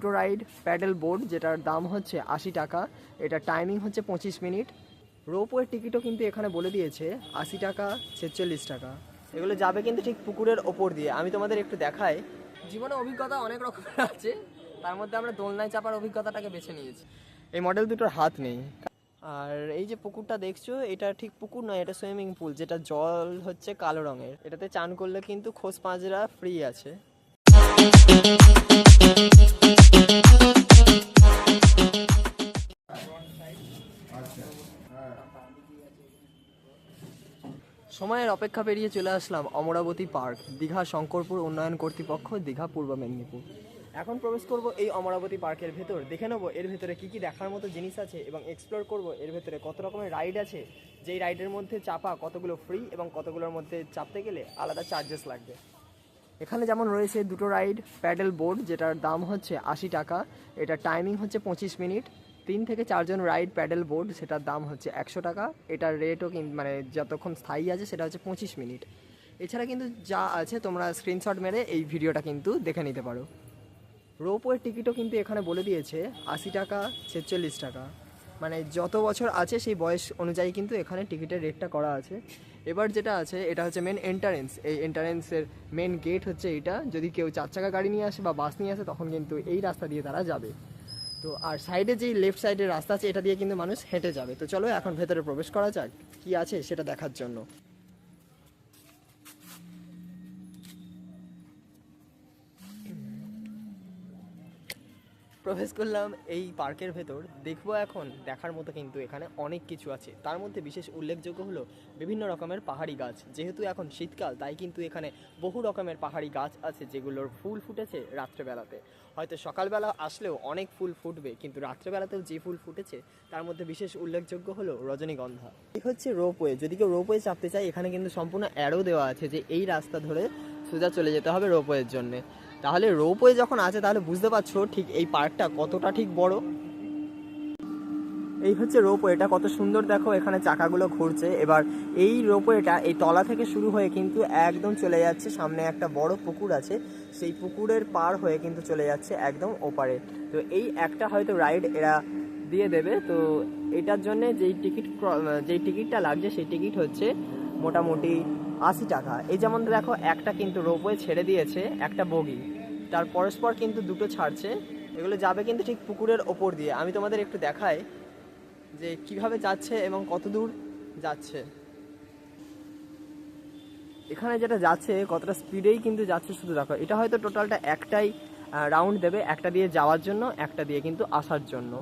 দুটো ride pedal board যেটার দাম হচ্ছে আশি টাকা। এটা টাইমিং হচ্ছে পঁচিশ মিনিট। রোপওয়ের টিকিটও কিন্তু এখানে বলে দিয়েছে, আশি টাকা, ছেচল্লিশ টাকা। এগুলো যাবে কিন্তু ঠিক পুকুরের ওপর দিয়ে। আমি তোমাদের একটু দেখাই। জীবনে অভিজ্ঞতা অনেক রকমের আছে। তার মধ্যে আমরা দোলনায় চাপার অভিজ্ঞতাটাকে বেছে নিয়েছি। এই মডেল দুটোর হাত নেই। আর এই যে পুকুরটা দেখছ, এটা ঠিক পুকুর নয়, এটা সুইমিং পুল যেটা জল হচ্ছে কালো রঙের। এটাতে চান করলে কিন্তু খোস পাঁজরা ফ্রি আছে। সময়ের অপেক্ষা পেরিয়ে চলে আসলাম অমরাবতী পার্ক, দীঘা শঙ্করপুর উন্নয়ন কর্তৃপক্ষ, দীঘা পূর্ব মেদিনীপুর। এখন প্রবেশ করব এই অমরাবতী পার্কের ভেতর। দেখে নেব এর ভেতরে কি কি দেখার মতো জিনিস আছে এবং এক্সপ্লোর করব এর ভেতরে কত রকমের রাইড আছে। যেই রাইডের মধ্যে চাপা কতগুলো ফ্রি এবং কতগুলোর মধ্যে চাপতে গেলে আলাদা চার্জেস লাগবে। এখানে যেমন রয়েছে দুটো রাইড, প্যাডেল বোর্ড, যেটার দাম হচ্ছে আশি টাকা। এটা টাইমিং হচ্ছে পঁচিশ মিনিট। তিন থেকে চারজন রাইড প্যাডেল বোর্ড, সেটার দাম হচ্ছে একশো টাকা। এটার রেটও মানে যতক্ষণ স্থায়ী আছে, সেটা হচ্ছে পঁচিশ মিনিট। এছাড়া কিন্তু যা আছে, তোমরা স্ক্রিনশট মেরে এই ভিডিওটা কিন্তু দেখে নিতে পারো। রোপওয়ের টিকিটও কিন্তু এখানে বলে দিয়েছে, আশি টাকা, ছেচল্লিশ টাকা। মানে যত বছর আছে সেই বয়স অনুযায়ী কিন্তু এখানে টিকিটের রেটটা করা আছে। এবার যেটা আছে, এটা হচ্ছে মেন এন্টারেন্স এই এন্টারেন্সের মেন গেট হচ্ছে এটা। যদি কেউ চার চাকা গাড়ি নিয়ে আসে বা বাস নিয়ে আসে, তখন কিন্তু এই রাস্তা দিয়ে তারা যাবে। তো আর সাইডে যেই লেফট সাইডের রাস্তা আছে, এটা দিয়ে কিন্তু মানুষ হেঁটে যাবে। তো চলো এখন ভেতরে প্রবেশ করা যাক, কি আছে সেটা দেখার জন্য। প্রবেশ করলাম এই পার্কের ভেতর। দেখব এখন, দেখার মতো কিন্তু এখানে অনেক কিছু আছে। তার মধ্যে বিশেষ উল্লেখযোগ্য হলো বিভিন্ন রকমের পাহাড়ি গাছ। যেহেতু এখন শীতকাল, তাই কিন্তু এখানে বহু রকমের পাহাড়ি গাছ আছে যেগুলোর ফুল ফুটেছে রাত্রেবেলাতে। হয়তো সকালবেলা আসলেও অনেক ফুল ফুটবে, কিন্তু রাত্রেবেলাতেও যে ফুল ফুটেছে, তার মধ্যে বিশেষ উল্লেখযোগ্য হলো রজনীগন্ধা। এই হচ্ছে রোপওয়ে। যদি কেউ রোপওয়ে চাপতে চায়, এখানে কিন্তু সম্পূর্ণ অ্যারো দেওয়া আছে যে এই রাস্তা ধরে সোজা চলে যেতে হবে রোপওয়ের জন্যে। তাহলে রোপওয়ে যখন আছে, তাহলে বুঝতে পারছ ঠিক এই পার্কটা কতটা ঠিক বড়? এই হচ্ছে রোপওয়েটা কত সুন্দর দেখো, এখানে চাকাগুলো ঘুরছে। এবার এই রোপওয়েটা এই তলা থেকে শুরু হয়ে কিন্তু একদম চলে যাচ্ছে, সামনে একটা বড় পুকুর আছে, সেই পুকুরের পার হয়ে কিন্তু চলে যাচ্ছে একদম ওপারে। তো এই একটা হয়তো রাইড এরা দিয়ে দেবে, তো এটার জন্য যেই টিকিট যেই টিকিটটা লাগছে, সেই টিকিট হচ্ছে মোটামুটি আশি টাকা। এই যেমন দেখো, একটা কিন্তু রোপওয়ে ছেড়ে দিয়েছে, একটা বগি। তার পরস্পর কিন্তু দুটো ছাড়ছে। এগুলো যাবে কিন্তু ঠিক পুকুরের ওপর দিয়ে। আমি তোমাদের একটু দেখাই যে কীভাবে যাচ্ছে এবং কত দূর যাচ্ছে। এখানে যেটা যাচ্ছে, কতটা স্পিডেই কিন্তু যাচ্ছে শুধু দেখো। এটা হয়তো টোটালটা একটাই রাউন্ড দেবে, একটা দিয়ে যাওয়ার জন্য, একটা দিয়ে কিন্তু আসার জন্য।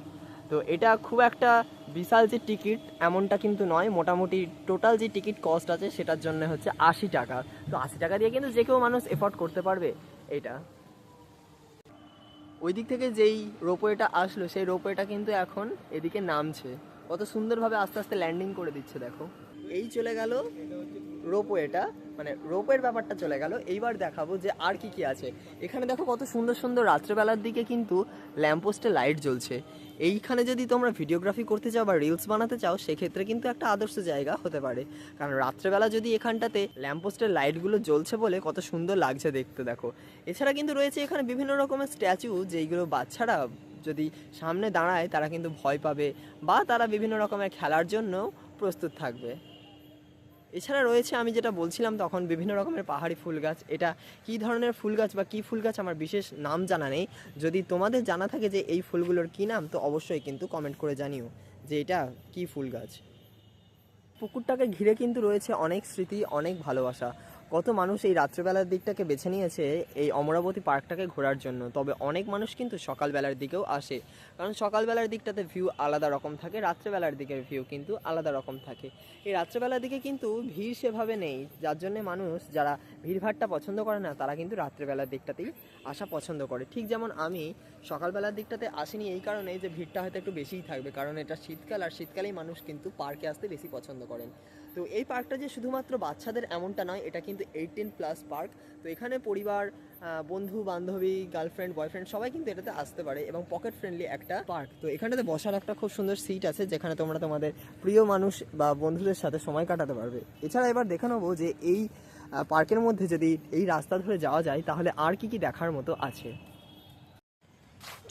তো এটা খুব একটা বিশাল যে টিকিট, এমনটা কিন্তু নয়। মোটামুটি টোটাল যে টিকিট কস্ট আছে, সেটার জন্য হচ্ছে আশি টাকা। তো আশি টাকা দিয়ে কিন্তু যে কেউ মানুষ এফোর্ড করতে পারবে, এটা। ওই দিক থেকে যেই রোপওয়েটা আসলো, সেই রোপওয়েটা কিন্তু এখন এদিকে নামছে। কত সুন্দরভাবে আস্তে আস্তে ল্যান্ডিং করে দিচ্ছে, দেখো। এই চলে গেল রোপওয়েটা মানে রোপওয়ের ব্যাপারটা চলে গেল। এইবার দেখাবো যে আর কি কি আছে। এখানে দেখো কত সুন্দর সুন্দর রাত্রেবেলার দিকে কিন্তু ল্যাম্পপোস্টে লাইট জ্বলছে। এইখানে যদি তোমরা ভিডিওগ্রাফি করতে চাও বা রিলস বানাতে চাও, সেক্ষেত্রে কিন্তু একটা আদর্শ জায়গা হতে পারে। কারণ রাত্রেবেলা যদি এখানটাতে ল্যাম্পপোস্টের লাইটগুলো জ্বলছে বলে কত সুন্দর লাগছে দেখতে দেখো। এছাড়া কিন্তু রয়েছে এখানে বিভিন্ন রকমের স্ট্যাচু যেইগুলো বাচ্চারা যদি সামনে দাঁড়ায়, তারা কিন্তু ভয় পাবে বা তারা বিভিন্ন রকমের খেলার জন্য প্রস্তুত থাকবে। এছাড়া রয়েছে, আমি যেটা বলছিলাম তখন বিভিন্ন রকমের পাহাড়ি ফুল গাছ এটা কি ধরনের ফুল গাছ বা কি ফুল গাছ আমার বিশেষ নাম জানা নেই। যদি তোমাদের জানা থাকে যে এই ফুলগুলোর কী নাম, তো অবশ্যই কিন্তু কমেন্ট করে জানিও যে এটা কি ফুল গাছ পুকুরটাকে ঘিরে কিন্তু রয়েছে অনেক স্মৃতি, অনেক ভালোবাসা। কত মানুষ এই রাত্রেবেলার দিকটাকে বেছে নিয়েছে এই অমরাবতী পার্কটাকে ঘোরার জন্য। তবে অনেক মানুষ কিন্তু সকালবেলার দিকেও আসে। কারণ সকালবেলার দিকটাতে ভিউ আলাদা রকম থাকে, রাত্রেবেলার দিকের ভিউ কিন্তু আলাদা রকম থাকে। এই রাত্রেবেলার দিকে কিন্তু ভিড় সেভাবে নেই। যার জন্যে মানুষ, যারা ভিড়ভাড়টা পছন্দ করে না, তারা কিন্তু রাত্রেবেলার দিকটাতেই আসা পছন্দ করে। ঠিক যেমন আমি সকালবেলার দিকটাতে আসিনি এই কারণে যে ভিড়টা হয়তো একটু বেশিই থাকবে, কারণ এটা শীতকাল আর শীতকালেই মানুষ কিন্তু পার্কে আসতে বেশি পছন্দ করেন। তো এই পার্কটা যে শুধুমাত্র বাচ্চাদের এমনটা নয়, এটা কিন্তু এইটিন প্লাস পার্ক তো এখানে পরিবার বন্ধু, বান্ধবী গার্লফ্রেন্ড বয়ফ্রেন্ড সবাই কিন্তু এটাতে আসতে পারে এবং পকেট ফ্রেন্ডলি একটা পার্ক তো এখানটাতে বসার একটা খুব সুন্দর সিট আছে, যেখানে তোমরা তোমাদের প্রিয় মানুষ বা বন্ধুদের সাথে সময় কাটাতে পারবে। এছাড়া এবার দেখে নেব যে এই পার্কের মধ্যে যদি এই রাস্তা ধরে যাওয়া যায়, তাহলে আর কি কি দেখার মতো আছে?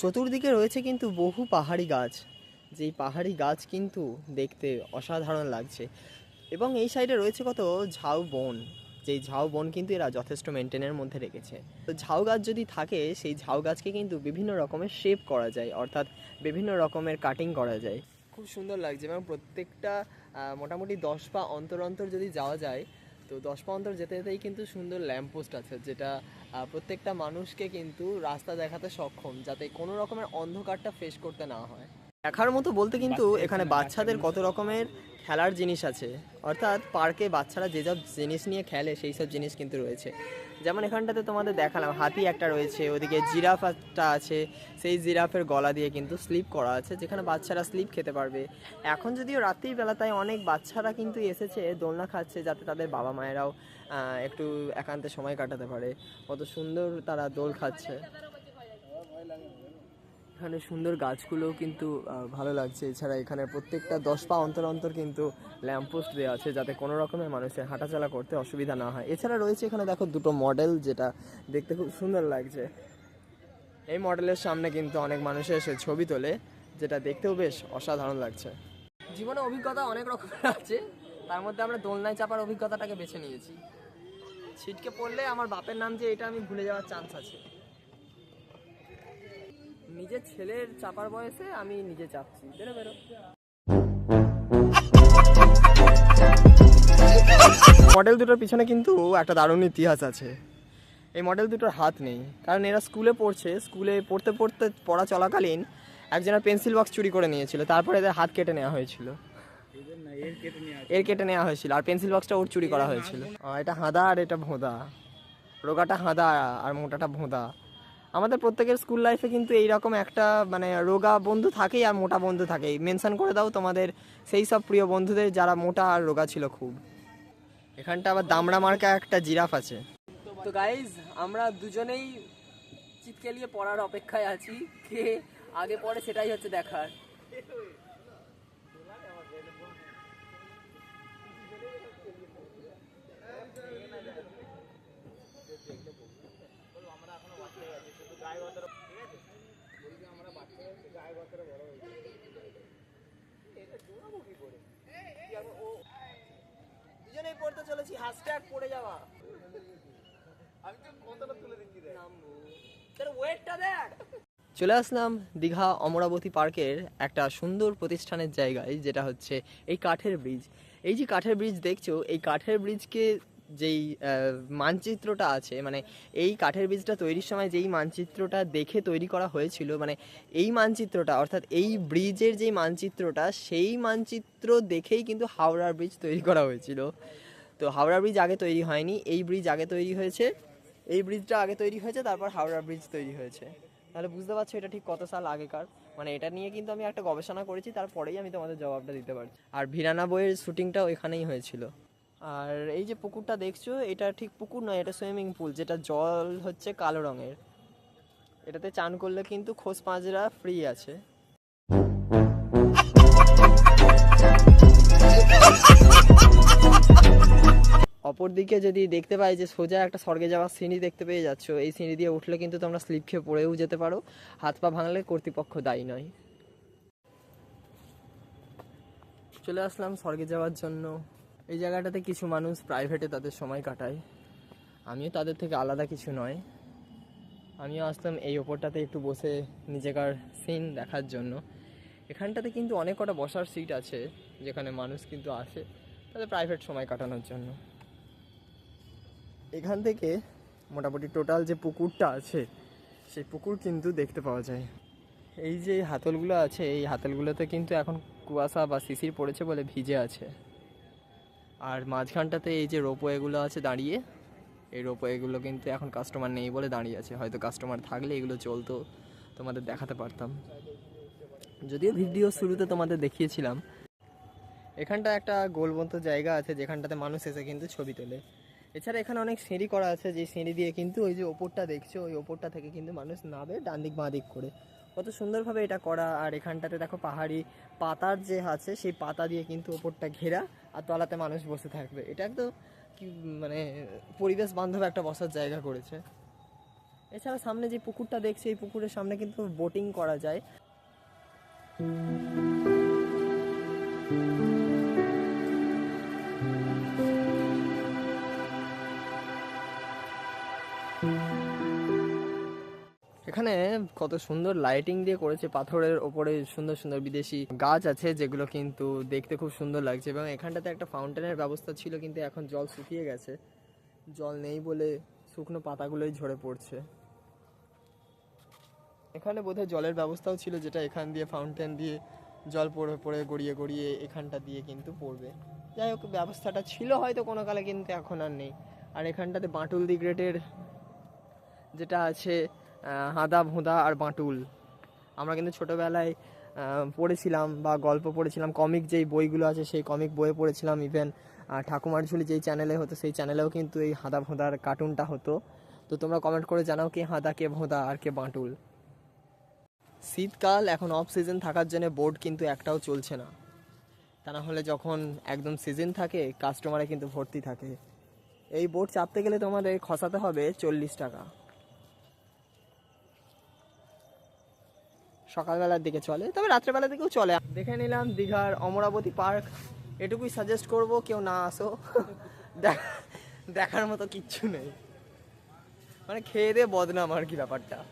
চতুর্দিকে রয়েছে কিন্তু বহু পাহাড়ি গাছ। যেই পাহাড়ি গাছ কিন্তু দেখতে অসাধারণ লাগছে। এবং এই সাইডে রয়েছে কত? ঝাউ বন। যেই ঝাউ বন কিন্তু এরা যথেষ্ট মেনটেনের মধ্যে রেখেছে। তো ঝাউ গাছ যদি থাকে, সেই ঝাউ গাছকে কিন্তু বিভিন্ন রকমের শেপ করা যায়, অর্থাৎ বিভিন্ন রকমের কাটিং করা যায়। খুব সুন্দর লাগছে এবং প্রত্যেকটা মোটামুটি দশ পা অন্তর অন্তর যদি যাওয়া যায়, তো দশ পা অন্তর যেতে যেতেই কিন্তু সুন্দর ল্যাম্পপোস্ট আছে, যেটা প্রত্যেকটা মানুষকে কিন্তু রাস্তা দেখাতে সক্ষম, যাতে কোনো রকমের অন্ধকারটা ফেস করতে না হয়। দেখার মতো বলতে কিন্তু এখানে বাচ্চাদের কত রকমের খেলার জিনিস আছে। অর্থাৎ পার্কে বাচ্চারা যেসব জিনিস নিয়ে খেলে সেই সব জিনিস কিন্তু রয়েছে। যেমন এখানটাতে তোমাদের দেখালাম হাতি একটা রয়েছে ওদিকে জিরাফ একটা আছে সেই জিরাফের গলা দিয়ে কিন্তু স্লিপ করা আছে যেখানে বাচ্চারা স্লিপ খেতে পারবে। এখন যদিও রাত্রির বেলা তাই অনেক বাচ্চারা কিন্তু এসেছে দোলনা খাচ্ছে যাতে তাদের বাবা মায়েরাও একটু একান্তে সময় কাটাতে পারে। কত সুন্দর তারা দোল খাচ্ছে। এখানে সুন্দর গাছগুলোও কিন্তু ভালো লাগছে। এছাড়া এখানে প্রত্যেকটা দশ পা অন্তর অন্তর কিন্তু ল্যাম্পপোস্ট দেওয়া আছে যাতে কোনো রকমের মানুষের হাঁটাচলা করতে অসুবিধা না হয়। এছাড়া রয়েছে এখানে দেখো দুটো মডেল যেটা দেখতে খুব সুন্দর লাগছে। এই মডেলের সামনে কিন্তু অনেক মানুষ এসে ছবি তোলে, যেটা দেখতেও বেশ অসাধারণ লাগছে। জীবনে অভিজ্ঞতা অনেক রকমের আছে, তার মধ্যে আমরা দোলনায় চাপার অভিজ্ঞতাটাকে বেছে নিয়েছি। ছিটকে পড়লে আমার বাপের নাম যে এটা আমি ভুলে যাওয়ার চান্স আছে। নিজের ছেলের চাপার বয়সে আমি নিজে চাপছি। বেরো বেরো। মডেল দুটোর পিছনে কিন্তু একটা দারুণ ইতিহাস আছে। এই মডেল দুটোর হাত নেই, কারণ এরা স্কুলে পড়ছে। স্কুলে পড়তে পড়তে পড়া চলাকালীন একজনের পেন্সিল বক্স চুরি করে নিয়েছিল, তারপরে এদের হাত কেটে নেওয়া হয়েছিল। এর কেটে নেওয়া হয়েছিল, আর পেন্সিল বক্সটা ওর চুরি করা হয়েছিল। এটা হাঁদা আর এটা ভোঁদা। রোগাটা হাঁদা আর মোটাটা ভোঁদা। আমাদের প্রত্যেকের স্কুল লাইফে কিন্তু এইরকম একটা মানে রোগা বন্ধু থাকেই আর মোটা বন্ধু থাকেই। মেনশন করে দাও তোমাদের সেই সব প্রিয় বন্ধুদের যারা মোটা আর রোগা ছিল খুব। এখানটা আবার দামড়া মার্কা একটা জিরাফ আছে। তো গাইজ আমরা দুজনেই চিৎকেলিয়ে পড়ার অপেক্ষায় আছি, কে আগে পড়ে সেটাই হচ্ছে দেখার। চলে আসলাম দীঘা অমরাবতী পার্কের একটা সুন্দর প্রতিষ্ঠানের জায়গায়, যেটা হচ্ছে এই কাঠের ব্রিজ। এই যে কাঠের ব্রিজ দেখছ, এই কাঠের ব্রিজকে যেই মানচিত্রটা আছে মানে এই কাঠের ব্রিজটা তৈরির সময় যেই মানচিত্রটা দেখে তৈরি করা হয়েছিল মানে এই মানচিত্রটা, অর্থাৎ এই ব্রিজের যেই মানচিত্রটা, সেই মানচিত্র দেখেই কিন্তু হাওড়ার ব্রিজ তৈরি করা হয়েছিল। তো হাওড়া ব্রিজ আগে তৈরি হয়নি, এই ব্রিজ আগে তৈরি হয়েছে, এই ব্রিজটা আগে তৈরি হয়েছে, তারপর হাওড়া ব্রিজ তৈরি হয়েছে। তাহলে বুঝতে পারছ এটা ঠিক কত সাল আগেকার? মানে এটা নিয়ে কিন্তু আমি একটা গবেষণা করেছি, তারপরেই আমি তোমাদের জবাবটা দিতে পারছি। আর ভিরানা বইয়ের শুটিংটাও এখানেই হয়েছিল। আর এই যে পুকুরটা দেখছ, এটা ঠিক পুকুর নয়, এটা সুইমিং পুল যেটা জল হচ্ছে কালো রঙের। এটাতে চান করলে কিন্তু খোস পাঁজরা ফ্রি আছে। অপরদিকে যদি দেখতে পাই যে সোজা একটা স্বর্গে যাওয়ার সিঁড়ি দেখতে পেয়ে যাচ্ছ, এই সিঁড়ি দিয়ে উঠলে কিন্তু তোমরা স্লিপ খেয়ে পড়েও যেতে পারো। হাত পা ভাঙলে কর্তৃপক্ষ দায়ী নয়। চলে আসলাম স্বর্গে যাওয়ার জন্য। এই জায়গাটাতে কিছু মানুষ প্রাইভেটে তাদের সময় কাটায়। আমিও তাদের থেকে আলাদা কিছু নয়। আমিও আসলাম এই ওপরটাতে একটু বসে নিজেকার সিন দেখার জন্য। এখানটাতে কিন্তু অনেক কটা বসার সিট আছে, যেখানে মানুষ কিন্তু আসে তাদের প্রাইভেট সময় কাটানোর জন্য। এখান থেকে মোটামুটি টোটাল যে পুকুরটা আছে, সেই পুকুর কিন্তু দেখতে পাওয়া যায়। এই যে হাতলগুলো আছে, এই হাতলগুলোতে কিন্তু এখন কুয়াশা বা শিশির পড়েছে বলে ভিজে আছে। আর মাঝখানটাতে এই যে রোপওয়েগুলো আছে দাঁড়িয়ে, এই রোপওয়েগুলো কিন্তু এখন কাস্টমার নেই বলে দাঁড়িয়ে আছে। হয়তো কাস্টমার থাকলে এগুলো চলতো, তোমাদের দেখাতে পারতাম। যদিও ভিডিও শুরুতে তোমাদের দেখিয়েছিলাম। এখানটা একটা গোলবন্ত জায়গা আছে, যেখানটাতে মানুষ এসে কিন্তু ছবি তোলে। এছাড়া এখানে অনেক সিঁড়ি করা আছে, যে সিঁড়ি দিয়ে কিন্তু ওই যে ওপরটা দেখছ, ওই ওপরটা থেকে কিন্তু মানুষ নাবে ডান দিক বাঁ দিক করে। কত সুন্দরভাবে এটা করা। আর এখানটাতে দেখো পাহাড়ি পাতার যে আছে, সেই পাতা দিয়ে কিন্তু ওপরটা ঘেরা আর তলাতে মানুষ বসে থাকবে। এটা তো কি মানে পরিবেশ বান্ধব একটা বসার জায়গা করেছে। এছাড়া সামনে যে পুকুরটা দেখছি, এই পুকুরের সামনে কিন্তু বোটিং করা যায়। কত সুন্দর লাইটিং দিয়ে করেছে পাথরের ওপরে সুন্দর সুন্দর বিদেশি গাছ আছে, যেগুলো কিন্তু দেখতে খুব সুন্দর লাগছে। এবং এখানটাতে একটা ফাউন্টেনের ব্যবস্থা ছিল, কিন্তু এখন জল শুকিয়ে গেছে। জল নেই বলে শুকনো পাতাগুলোই ঝরে পড়ছে। এখানে বোধহয় জলের ব্যবস্থাও ছিল, যেটা এখান দিয়ে ফাউন্টেন দিয়ে জল পড়ে পড়ে, গড়িয়ে গড়িয়ে এখানটা দিয়ে কিন্তু পড়বে। যাই হোক, ব্যবস্থাটা ছিল হয়তো কোনো কালে, কিন্তু এখন আর নেই। আর এখানটাতে বাঁটুল দি গ্রেটের যেটা আছে হাদা ভোঁদা আর বাঁটুল। আমরা কিন্তু ছোটোবেলায় পড়েছিলাম বা গল্প পড়েছিলাম কমিক যেই বইগুলো আছে সেই কমিক বইয়ে পড়েছিলাম ইভেন ঠাকুমার ঝুলি যেই চ্যানেলে হতো সেই চ্যানেলেও কিন্তু এই হাঁদা ভোঁদার কার্টুনটা হতো। তো তোমরা কমেন্ট করে জানাও কে হাঁদা, কে ভোঁদা আর কে বাঁটুল। শীতকাল এখন অফ সিজন থাকার জন্য বোর্ড কিন্তু একটাও চলছে না। তা না হলে যখন একদম সিজন থাকে কাস্টমারে কিন্তু ভর্তি থাকে। এই বোর্ড চাপতে গেলে তোমাদের খসাতে হবে চল্লিশ টাকা। সকালবেলার দিকে চলে, তবে রাত্রেবেলার দিকেও চলে। দেখে নিলাম দীঘার অমরাবতী পার্ক। এটুকুই সাজেস্ট করব, কেউ না আসো। দেখ- দেখার মতো কিচ্ছু নেই। মানে খেয়ে দিয়ে বদনাম আর কি ব্যাপারটা।